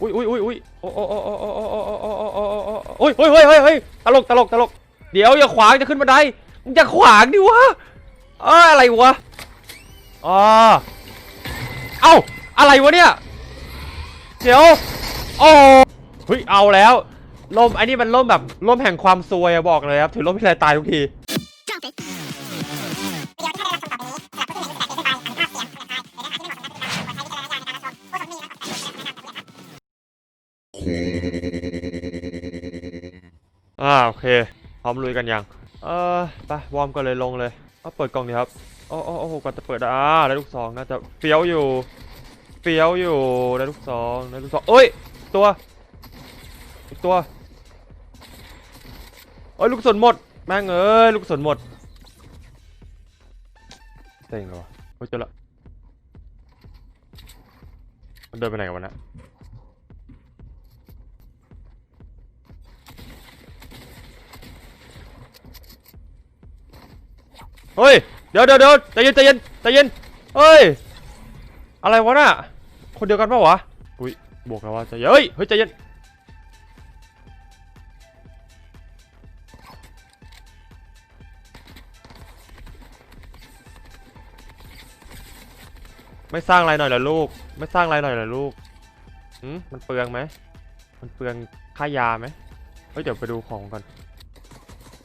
อุ้ยอุ้ยอุ้ยอุ้ยโอ้โอ้โอ้โอ้โอ้โอ้โอ้โอ้โอ้โอ้โอ้โอ้โอ้ยเฮ้ยเฮ้ยเฮ้ยเฮ้ยตลกตลกตลกเดี๋ยวอย่าขวางจะขึ้นบันไดมึงจะขวางดิวะเอ้ยอะไรวะอ๋อเอ้าอะไรวะเนี่ยเดี๋ยวโอ้เฮ้ยเอาแล้วล่มไอ้นี่มันล่มแบบล่มแห่งความซวยอะบอกเลยครับถือล่มที่ไรตายทุกที อ่าโอเค พร้อมลุยกันยัง เออไปวอร์มกันเลยลงเลยเอาเปิดกล่องดีครับโอ้โอ้โอ้โหก่อนจะเปิดอ่าได้ลูกซองน่าจะเฟี้ยวอยู่เฟี้ยวอยู่ได้ลูกซองได้ลูกซองเอ้ยตัวอีกตัวเอ้ยลูกศรหมดแม่งเอ้ยลูกศรหมดเต็งเหรอเฮ้ยเจอละมันเดินไปไหนกันวะเนะ เฮ้ย เดี๋ยวเดี๋ยวเดี๋ยวใจเย็นใจเย็นใจเย็นเฮ้ย อะไรวะน่ะ คนเดียวกันปะวะ อุ้ย บวกแล้วว่าใจเย็นเฮ้ย เฮ้ยใจเย็น ไม่สร้างอะไรหน่อยเหรอลูก ไม่สร้างอะไรหน่อยเหรอลูกหืมมันเปลืองไหม มันเปลืองค่ายาไหมเฮ้ย เดี๋ยวไปดูของก่อน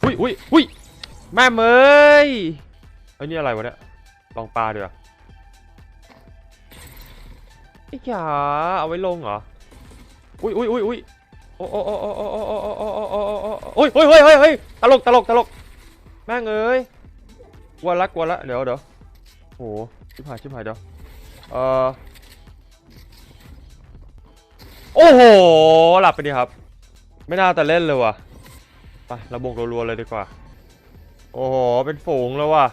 อุ้ยอุ้ยอุ้ย แม่เมยไอ้ยนี่อะไรวะเนี่ย ลองปลาดี๋ยวาไอ้จ๋าเอาไว้ลงเหรอ อุ้ยอุ้ยอุ้ยอุ้ยโอ้โอ้โอ้โอ้โอ้โอ้โอ้โอ้โอ้โอ้โอ้โอ้โอ้ยเฮ้ยเฮ้ยเฮ้ยเฮ้ยตลกตลกตลก แม่งเอ้ยกลัวละกลัวละ เดี๋ยวเดี๋ยวโอ้โหชิบหายชิบหายเดี๋ยว เอ่อ โอ้โห หลับไปดีครับ ไม่น่าแต่เล่นเลยว่ะ ไป ระบงรัวๆเลยดีกว่า โอ้โห เป็นฝูงแล้วว่ะ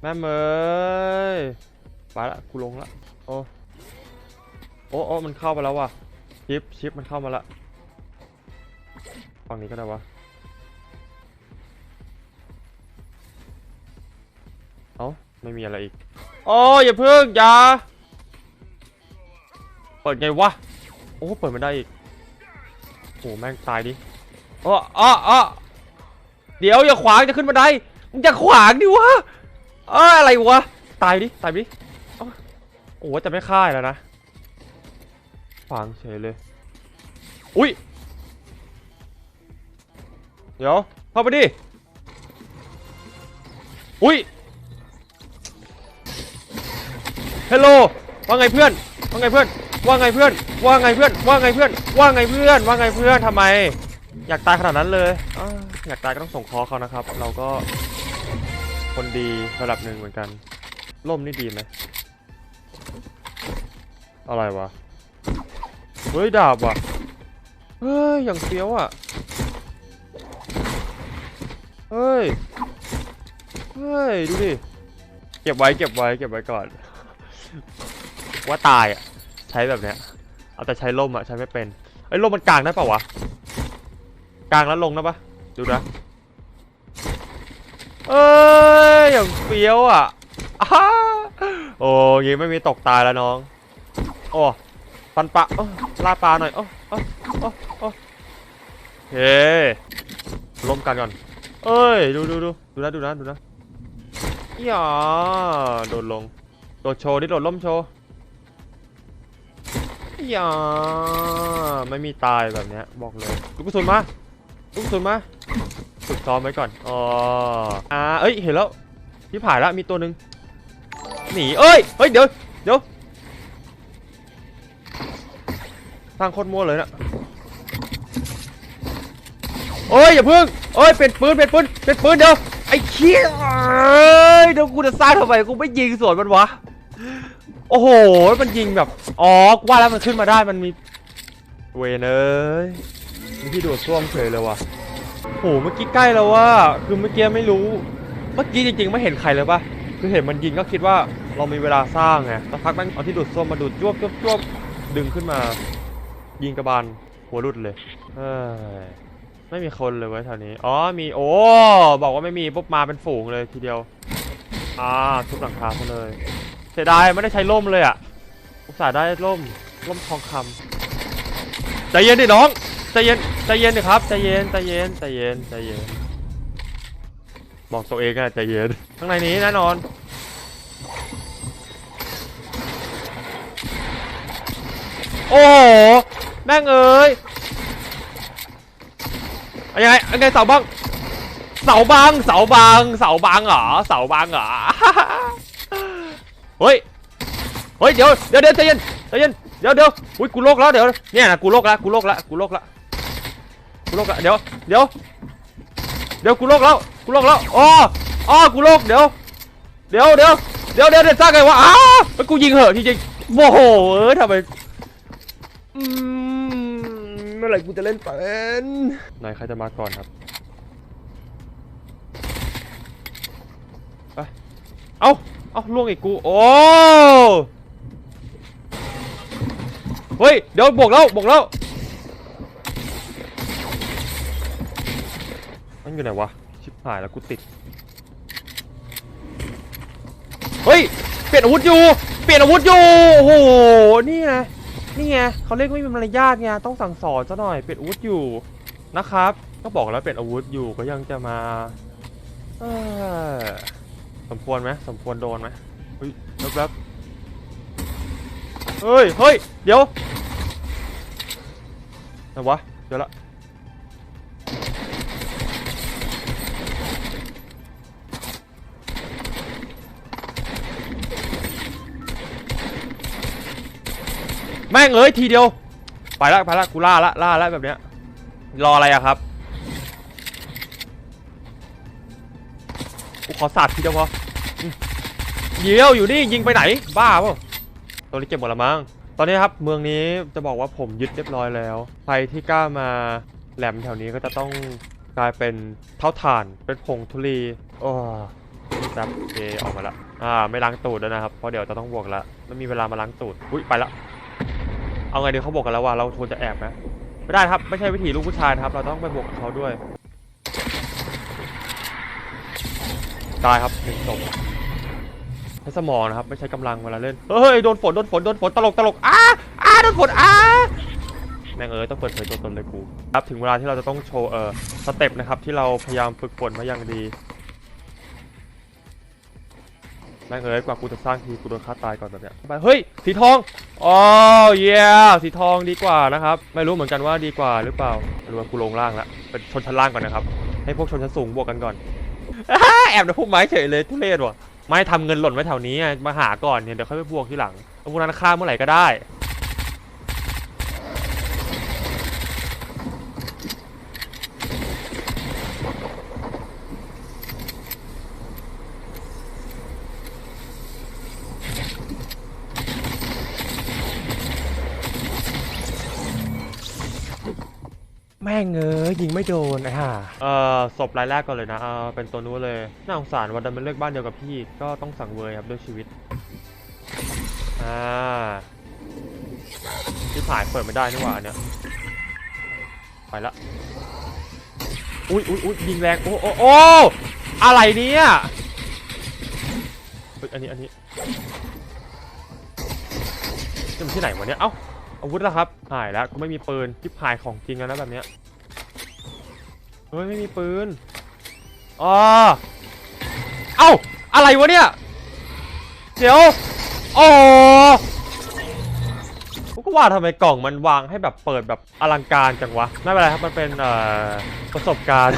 แม่เมยไปละกูลงละ โอ้โอ้โอ้มันเข้าไปแล้วว่ะ ชิป ชิป มันเข้ามาละฝั่งนี้ก็ได้วะ เอ้า ไม่มีอะไรอีก โอ้อย่าเพิ่ง อย่า เปิดไงวะ โอ้ เปิดไม่ได้อีกโอ้แม่งตายดิอ๋ออ๋ออ๋อ เดี๋ยวอย่าขวางจะขึ้นบันไดมึงจะขวางดิวะเอ้ยอะไรวะตายดิตายดิเอ้โอ้จะไม่ฆ่าแล้วนะขวางเฉยเลยอุ้ยเดี๋ยวเข้าไปดิอุ้ยฮัลโหลว่าไงเพื่อนว่าไงเพื่อนว่าไงเพื่อนว่าไงเพื่อนว่าไงเพื่อนว่าไงเพื่อนว่าไงเพื่อนทำไม อยากตายขนาดนั้นเลย อยากตายก็ต้องส่งคอเขานะครับ เราก็คนดีระดับหนึ่งเหมือนกัน ล่มนี่ดีไหมอะไรวะ เฮ้ย ดาบว่ะ เฮ้ย อย่างเฟี้ยวอะ เฮ้ย เฮ้ย ดูดิ เก็บไว้เก็บไว้เก็บไว้ก่อน ว่าตายอะ ใช้แบบเนี้ย เอาแต่ใช้ล่มอะ ใช้ไม่เป็นไอ้ยล่มมันกลางได้ปล่าวะ กลางแล้วลงนะปะ ดูนะ เอ้ย อย่างเฟี้ยวอะอ้าโอ้ยไม่มีตกตายแล้วน้อง โอ้ฟันปลาโอ้ล่าปลาหน่อย โอ้โอ้โอ้โอ้โอเคล้มกันก่อน เอ้ย ดูดูดูดูนะดูนะดูนะอย่าโดดลง โดดโชว์ดิโดดล่มโชว์อย่าไม่มีตายแบบเนี้ยบอกเลย ลูกกระสุนมา ลูกกระสุนมา ฝึกซ้อมไว้ก่อน อ๋ออ่าเอ้ย เห็นแล้วพี่ผ่านแล้วมีตัวหนึ่งหนีเอ้ย เฮ้ย เดี๋ยว เดี๋ยวทางโคตรมั่วเลยนะโอ้ย อย่าเพิ่งเอ้ย เป็นปืน เป็นปืน เป็นปืนเดี๋ยว ไอ้เขี้ยเอ้ยเดี๋ยวกูจะซ่าทำไม กูไม่ยิงสวนมันวะ โอ้โห มันยิงแบบ อ๋อ กว่าแล้วมันขึ้นมาได้ มันมี เวเอ้ยมีที่ดูดซ่วมเฉยเลยว่ะ หเมื่อกี้ใกล้แล้วว่า คือเมื่อกี้ไม่รู้ เมื่อกี้จริงๆ ไม่เห็นใครเลยปะคือเห็นมันยิงก็คิดว่าเรามีเวลาสร้างไงสักพักแม่งเอาที่ดูดซ่วมมาดูดจ้วบจ้วบจ้วบดึงขึ้นมา ยิงกระบาลหัวรุดเลยเฮ้ยไม่มีคนเลยเว้ยแถวนี้ อ๋อ มีโอ้ บอกว่าไม่มีปุ๊บมาเป็นฝูงเลยทีเดียว อ่าทุบหลังคาเลย เสียดายไม่ได้ใช้ร่มเลยอะ อุตส่าห์ได้ร่มร่มทองคำใจเย็นดิน้อง ใจเย็นใจเย็นดิครับใจเย็นใจเย็นใจเย็นใจเย็นบอกตัวเองอะใจเย็นข้างในนี้แน่นอนโอ้โหแม่งเอ้ยอายังไงเอายังไงเสาบังเสาบังเสาบังเสาบังเหรอเสาบังเหรอเฮ้ยเฮ้ยเดี๋ยวเดี๋ยวเดี๋ยวใจเย็นใจเย็นเดี๋ยวเดี๋ยวอุ้ยกูโลกแล้วเดี๋ยวเนี่ยนะกูโลกแล้วกูโลกแล้วกูโลกแล้ว กูโลกแล้วเดี๋ยวเดี๋ยวเดี๋ยวกูโลกแล้วกูโลกแล้วอ๋ออ๋อกูโลกเดี๋ยวเดี๋ยวเดี๋ยวเดี๋ยวเดี๋ยวเดี๋ยวสร้างไงวะอ้าเฮ้ยกูยิงเหอะจริงๆโอ้โหเอ้ยทำไมอืมเมื่อไหร่กูจะเล่นเป็นนายใครจะมาก่อนครับไปเอาเอาล่วงอีกกูโอ้เฮ้ยเดี๋ยวบวกแล้วบวกแล้ว มันอยู่ไหนวะ ชิบหายแล้วกูติด เฮ้ย เปลี่ยนอาวุธอยู่ เปลี่ยนอาวุธอยู่ โอ้โห นี่ไง นี่ไงเขาเรียกไม่มีมารยาทไง ต้องสั่งสอนซะหน่อย เปลี่ยนอาวุธอยู่นะครับ ก็บอกแล้วเปลี่ยนอาวุธอยู่ก็ยังจะมาสมควรไหมสมควรโดนไหมเฮ้ยแป๊บเฮ้ย เฮ้ย เดี๋ยวไหนวะ เดี๋ยวละ แม่งเอ้ยทีเดียว ไปละไปละกูล่าละล่าละแบบเนี้ยรออะไรอะครับกูขอสาดทีเดียวพอเดี๋ยวอยู่นี่ยิงไปไหน บ้าเปล่าตัวนี้เก็บหมดละมั้งตอนนี้ครับเมืองนี้จะบอกว่าผมยึดเรียบร้อยแล้วใครที่กล้ามาแหลมแถวนี้ก็จะต้องกลายเป็นเท่าฐานเป็นผงทุลีโอ้จับเอออกมาละอ่าไม่ล้างตูดแล้วนะครับเพราะเดี๋ยวจะต้องบวกละไม่มีเวลามาล้างตูดอุ้ยไปละ เอาไงดีเขาบอกกันแล้วว่าเราควรจะแอบนะไม่ได้ครับไม่ใช่วิถีลูกผู้ชายนะครับ เราต้องไปบวกกับเขาด้วยตายครับหนึ่งศพใช้สมองนะครับ ไม่ใช้กำลังเวลาเล่นเฮ้ยโดนฝนโดนฝนโดนฝนตลกตลกอ้าอ้าโดนฝนอ้าแม่งเอ้ยต้องเปิดเผยตัวตนเลยกูครับถึงเวลาที่เราจะต้องโชว์เออสเต็ปนะครับที่เราพยายามฝึกฝนมาอย่างดี แม่งเอ้ยกว่ากูจะสร้างทีกูโดนฆ่าตายก่อนแบบเนี้ยไปเฮ้ยสีทองอ๋อเย้สีทองดีกว่านะครับ ไม่รู้เหมือนกันว่าดีกว่าหรือเปล่าหรือว่ากูลงล่างแล้วเป็นชนชั้นล่างก่อนนะครับ ให้พวกชนชั้นสูงบวกกันก่อนแอบในพุ่มไม้เฉยเลยทุเรศว่ะไม่ทำเงินหล่นไว้แถวนี้มาหาก่อนเนี่ยเดี๋ยวค่อยไปบวกทีหลังเอาพวกนั้นฆ่าเมื่อไหร่ก็ได้ งเอ้ยยิงไม่โดนไอ้ห่าเอ่อศพรายแรกก่อนเลยนะเออเป็นตัวนู้นเลยน่าสงสารวันดันมันเลือกบ้านเดียวกับพี่ก็ต้องสั่งเวยครับด้วยชีวิตอ่าที่ผ่ายเปิดไม่ได้นี่หว่าเนี่ยไปละอุ้ยอุ้ยอุ้ยยิงแรงโอ้โอ้โอ้อะไรเนี่ยเฮ้ยอันนี้อันนี้จะมันที่ไหนวะเนี่ยเอ้าอาวุธแล้วครับหายแล้วกูไม่มีปืนที่หายของจริงแล้วนะแบบเนี้ย เฮ้ยไม่มีปืนอ๋อเอ้าอะไรวะเนี่ย เดี๋ยวโอ้กูก็ว่าทำไมกล่องมันวางให้แบบเปิดแบบอลังการจังวะ ไม่เป็นไรครับ มันเป็นประสบการณ์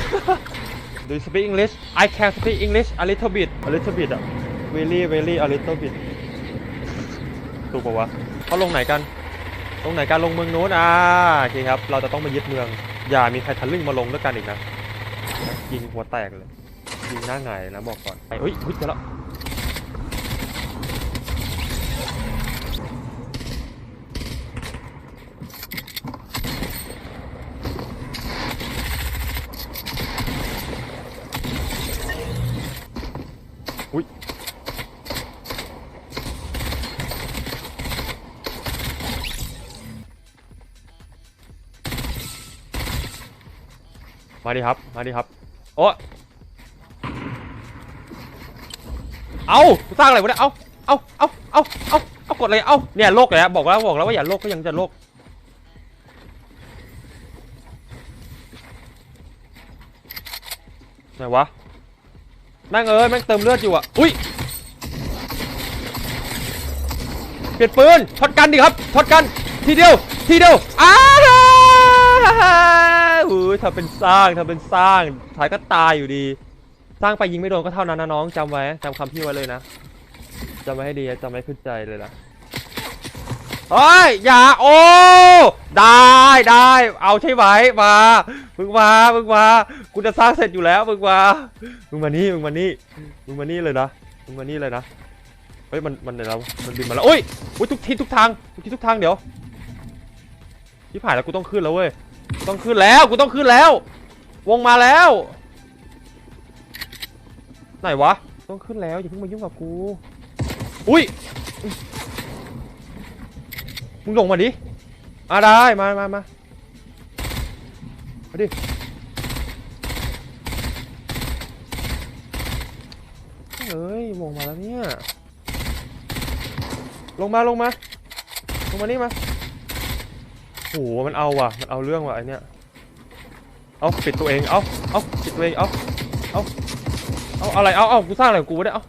Do you speak English I can speak English a little bit a little bit อะ really really a little bit ถูกปะวะเขาลงไหนกันตรงไหนการลงเมืองนู้นอ่าโอเคครับ เราจะต้องมายึดเมือง อย่ามีใครทะลึ่งมาลงด้วยกันอีกนะ ยิงหัวแตกเลย ยิงหน้าไงายนะบอกก่อนไอ้เฮ้ยเฮ้ยเจอแล้วอุ้ย มาดิครับ มาดิครับ โอ้เอาสร้างอะไรวะเนี่ย เอาเอาเอาเอาเอาเอากดเลยเอาเนี่ยโลกเลยฮะบอกแล้วบอกแล้วว่าอย่าโลกก็ยังจะโลกไหนวะนั่งเอ้ยแม่งเติมเลือดอยู่อะ อุ้ย เปลี่ยนปืนช็อตกันดิครับช็อตกัน ทีเดียว ทีเดียวอ้า อุ้ยทำเป็นสร้างทำเป็นสร้างท้ายก็ตายอยู่ดี สร้างไปยิงไม่โดนก็เท่านั้นนะน้องจำไว้จำคำพี่ไว้เลยนะจำไว้ให้ดีจำไว้ขึ้นใจเลยนะเฮ้ยอย่าโอ้ได้ได้เอาใช่ไหมมามึงมามึงมากูจะสร้างเสร็จอยู่แล้วมึงมามึงมานี่มึงมานี่มึงมานี่เลยนะมึงมานี่เลยนะเฮ้ยมันมันเดี๋ยวเรามันบินมาแล้วโอ้ยอุ้ยทุกทิศทุกทางทุกทิศทุกทางเดี๋ยวที่ผ่านแล้วกูต้องขึ้นแล้วเว้ย ต้องขึ้นแล้วกูต้องขึ้นแล้ว วงมาแล้ว ไหนวะ ต้องขึ้นแล้วอย่าเพิ่งมายุ่งกับกูอุ้ยมึงลงมาดิอะได้มามามามาดิเฮ้ยวงมาแล้วเนี่ยลงมาลงมาลงมานี่มา หมันเอาว่ะ มันเอาเรื่องว่ะไอเนี้ย เอาปิดตัวเอง เอาเอาปิดตัวเอง เอาเอาเอาอะไร เอาเอากูสร้างอะไรกูวะเนี่ยเอา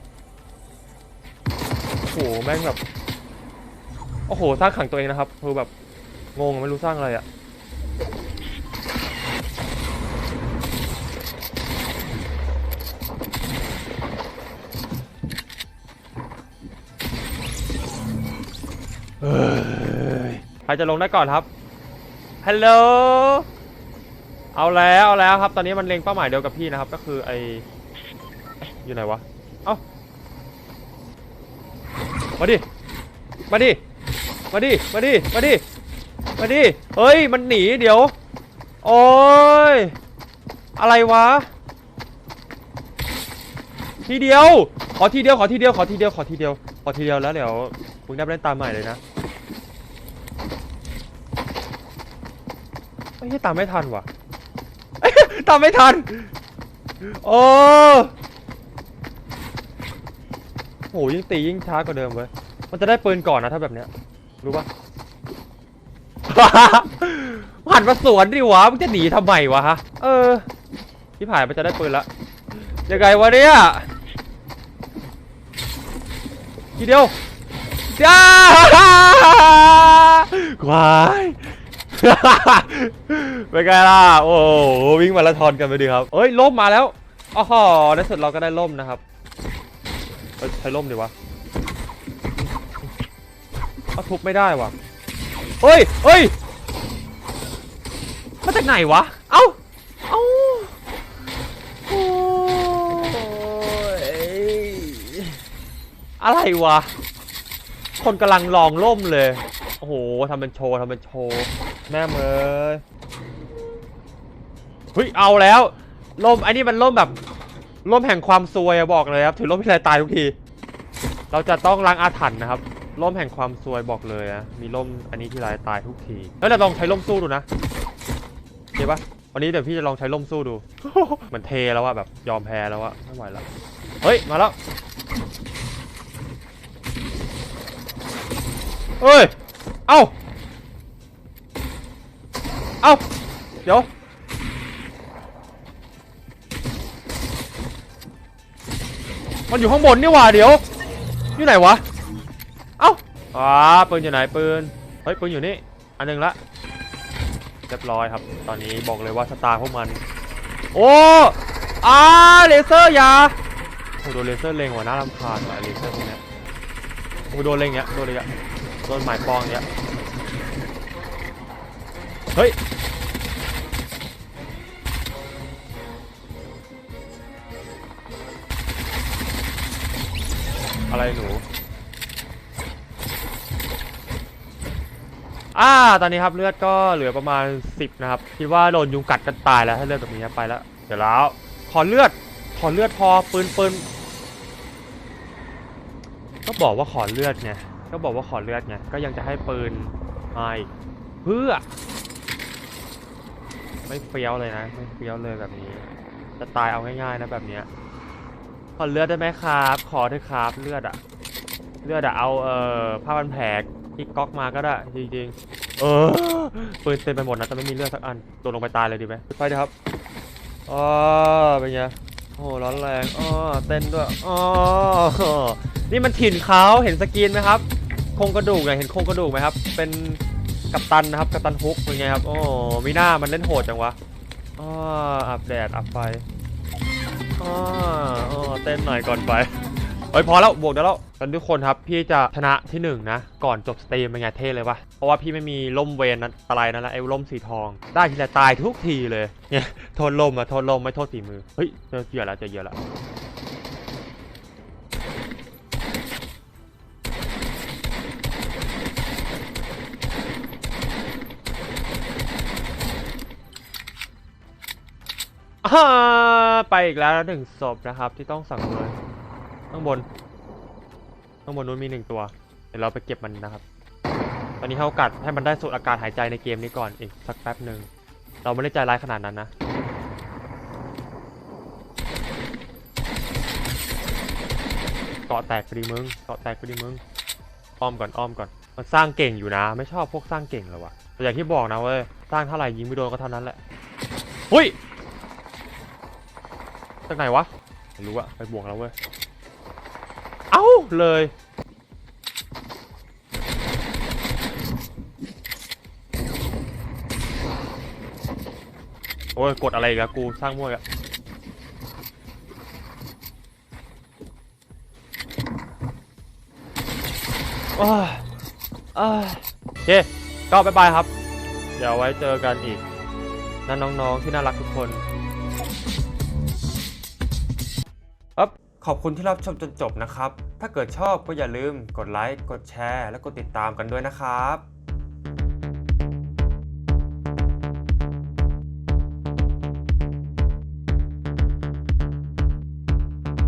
โอ้โห แม่งแบบ โอ้โห สร้างขังตัวเองนะครับคือแบบงงไม่รู้สร้างอะไรอะเฮ้ยใครจะลงได้ก่อนครับ ฮัลโหล เอาแล้วเอาแล้วครับ ตอนนี้มันเล็งเป้าหมายเดียวกับพี่นะครับ ก็คือไออยู่ไหนวะ เอ้า มาดิ มาดิ มาดิ มาดิ มาดิ มาดิ เฮ้ย มันหนีเดี๋ยว โอ้ย อะไรวะ ทีเดียว ขอทีเดียว ขอทีเดียว ขอทีเดียว ขอทีเดียว ขอทีเดียวแล้วเดี๋ยวมึงได้ไปเล่นตามใหม่เลยนะ ไอ้ยตามไม่ทันว่ะตามไม่ทัน โอ้โหยิ่งตียิ่งช้ากว่าเดิมเว้ย มันจะได้ปืนก่อนนะถ้าแบบเนี้ย รู้ปะหันมาสวนดิวะมึงจะหนีทำไมวะฮะ เออที่ผ่านมันจะได้ปืนละ ยังไงวะเนี่ยทีเดียวจ้าควาย เป็นไงล่ะ โอ้โหวิ่งมาราธอนกันไปดีครับเอ้ยล่มมาแล้วอ๋อในสุดเราก็ได้ล่มนะครับใช้ล่มดีวะเอาทุบไม่ได้วะเฮ้ยเฮ้ยมาจากไหนวะ เอ้า เอ้าโอ้ยอะไรวะ คนกำลังลองล่มเลย โอ้โหทำเป็นโชว์ทำเป็นโชว์ แม่เมยเฮ้ยเอาแล้วล่มไอ้นี่มันล่มแบบล่มแห่งความซวยอะบอกเลยครับถือล่มที่ไรตายทุกที เราจะต้องล้างอาถรรพ์นะครับล่มแห่งความซวยบอกเลยอะมีล่มอันนี้ที่ไรตายทุกทีแล้วเราลองใช้ล่มสู้ดูนะโอเคปะวันนี้เดี๋ยวพี่จะลองใช้ล่มสู้ดูเหมือนเทแล้วอะแบบยอมแพ้แล้วอะไม่ไหวแล้วเฮ้ยมาแล้วเฮ้ยเอ้า เอ้า เดี๋ยว มันอยู่ข้างบนนี่หว่าเดี๋ยว อยู่ไหนวะ เอ้าอ่าปืนอยู่ไหนปืน เฮ้ยปืนอยู่นี่ อันหนึงละ เรียบร้อยครับ ตอนนี้บอกเลยว่าสตาร์พวกมัน โอ้อาเลเซอร์อยาโอ้โดนเลเซอร์เล็งว่ะน่ารำคาญว่ะเลเซอร์พวกเนี้ยโอ้โดนเล็งเนี้ยโดนเลยอะโดนหมายปองเนี้ย เฮ้ย อะไรหนู อ่า ตอนนี้ครับเลือดก็เหลือประมาณ 10 นะครับ คิดว่าโดนยุงกัดกันตายแล้ว ถ้าเลือดแบบนี้ไปแล้ว เดี๋ยวแล้ว ขอเลือด ขอเลือดพอ ปืนปืนก็บอกว่าขอเลือดไง ก็บอกว่าขอเลือดไง ก็ยังจะให้ปืนมาอีกเพื่อ ไม่เฟี้ยวเลยนะ ไม่เฟี้ยวเลยแบบนี้ จะตายเอาง่ายๆนะแบบเนี้ยขอเลือดได้ไหมครับ ขอเถอะครับเลือดอะเลือดอะเอาเอ่อผ้าพันแผลที่ก๊อกมาก็ได้จริงๆ เออปืนเต็มไปหมดนะแต่ไม่มีเลือดสักอันตัวลงไปตายเลยดีไหมไปดีครับอ๋อเป็นไงโอ้ร้อนแรงอ๋อเต้นด้วยอ๋อนี่มันถิ่นเขาเห็นสกรีนไหมครับโครงกระดูกเนี่ยเห็นโครงกระดูกไหมครับ เป็น กัปตันนะครับกัปตันฮุกเป็นไงครับโอ้มีหน้ามันเล่นโหดจังวะอ๋ออาบแดดอาบไฟอ๋ออ๋อเต้นหน่อยก่อนไปเฮ้ยพอแล้วบวกเดี๋ยวแล้วกันทุกคนครับ พี่จะชนะที่หนึ่งนะ ก่อนจบสตรีมเป็นไงเท่เลยปะเพราะว่าพี่ไม่มีล่มเวนนั้นอะไรนั่นแหละไอ้ล่มสีทอง ได้ทีละตายทุกทีเลยเนี่ยโทษลมอะโทษลมไม่โทษฝีมือเฮ้ยเจอเหยื่อแล้วเจอเหยื่อแล้ว ไปอีกแล้วหนึ่งศพนะครับ ที่ต้องสั่งเลยข้างบน ข้างบนนู้นมีหนึ่งตัว เดี๋ยวเราไปเก็บมันนะครับ ตอนนี้ให้โอกาสให้มันได้สูดอากาศหายใจในเกมนี้ก่อนอีกสักแป๊บหนึ่งเราไม่ได้ใจร้ายขนาดนั้นนะเกาะแตกไปดิมึงเกาะแตกไปดิมึงอ้อมก่อนอ้อมก่อน มันสร้างเก่งอยู่นะ ไม่ชอบพวกสร้างเก่งเลยวะแต่อย่างที่บอกนะเว้ยสร้างเท่าไหร่ยิงไม่โดนก็เท่านั้นแหละหุ้ย จากไหนวะไม่รู้อะไปบวกแล้วเว้ย เอ้าเลย โอ้ยกดอะไรอีกอะกูสร้างมั่วอีกอะโอ้ยเอ้ยโอเค ก็บ๊ายบายครับ เดี๋ยวไว้เจอกันอีกนั่นน้องๆที่น่ารักทุกคน ขอบคุณที่รับชมจนจบนะครับ ถ้าเกิดชอบก็อย่าลืมกดไลค์ กดแชร์ และกดติดตามกันด้วยนะครับ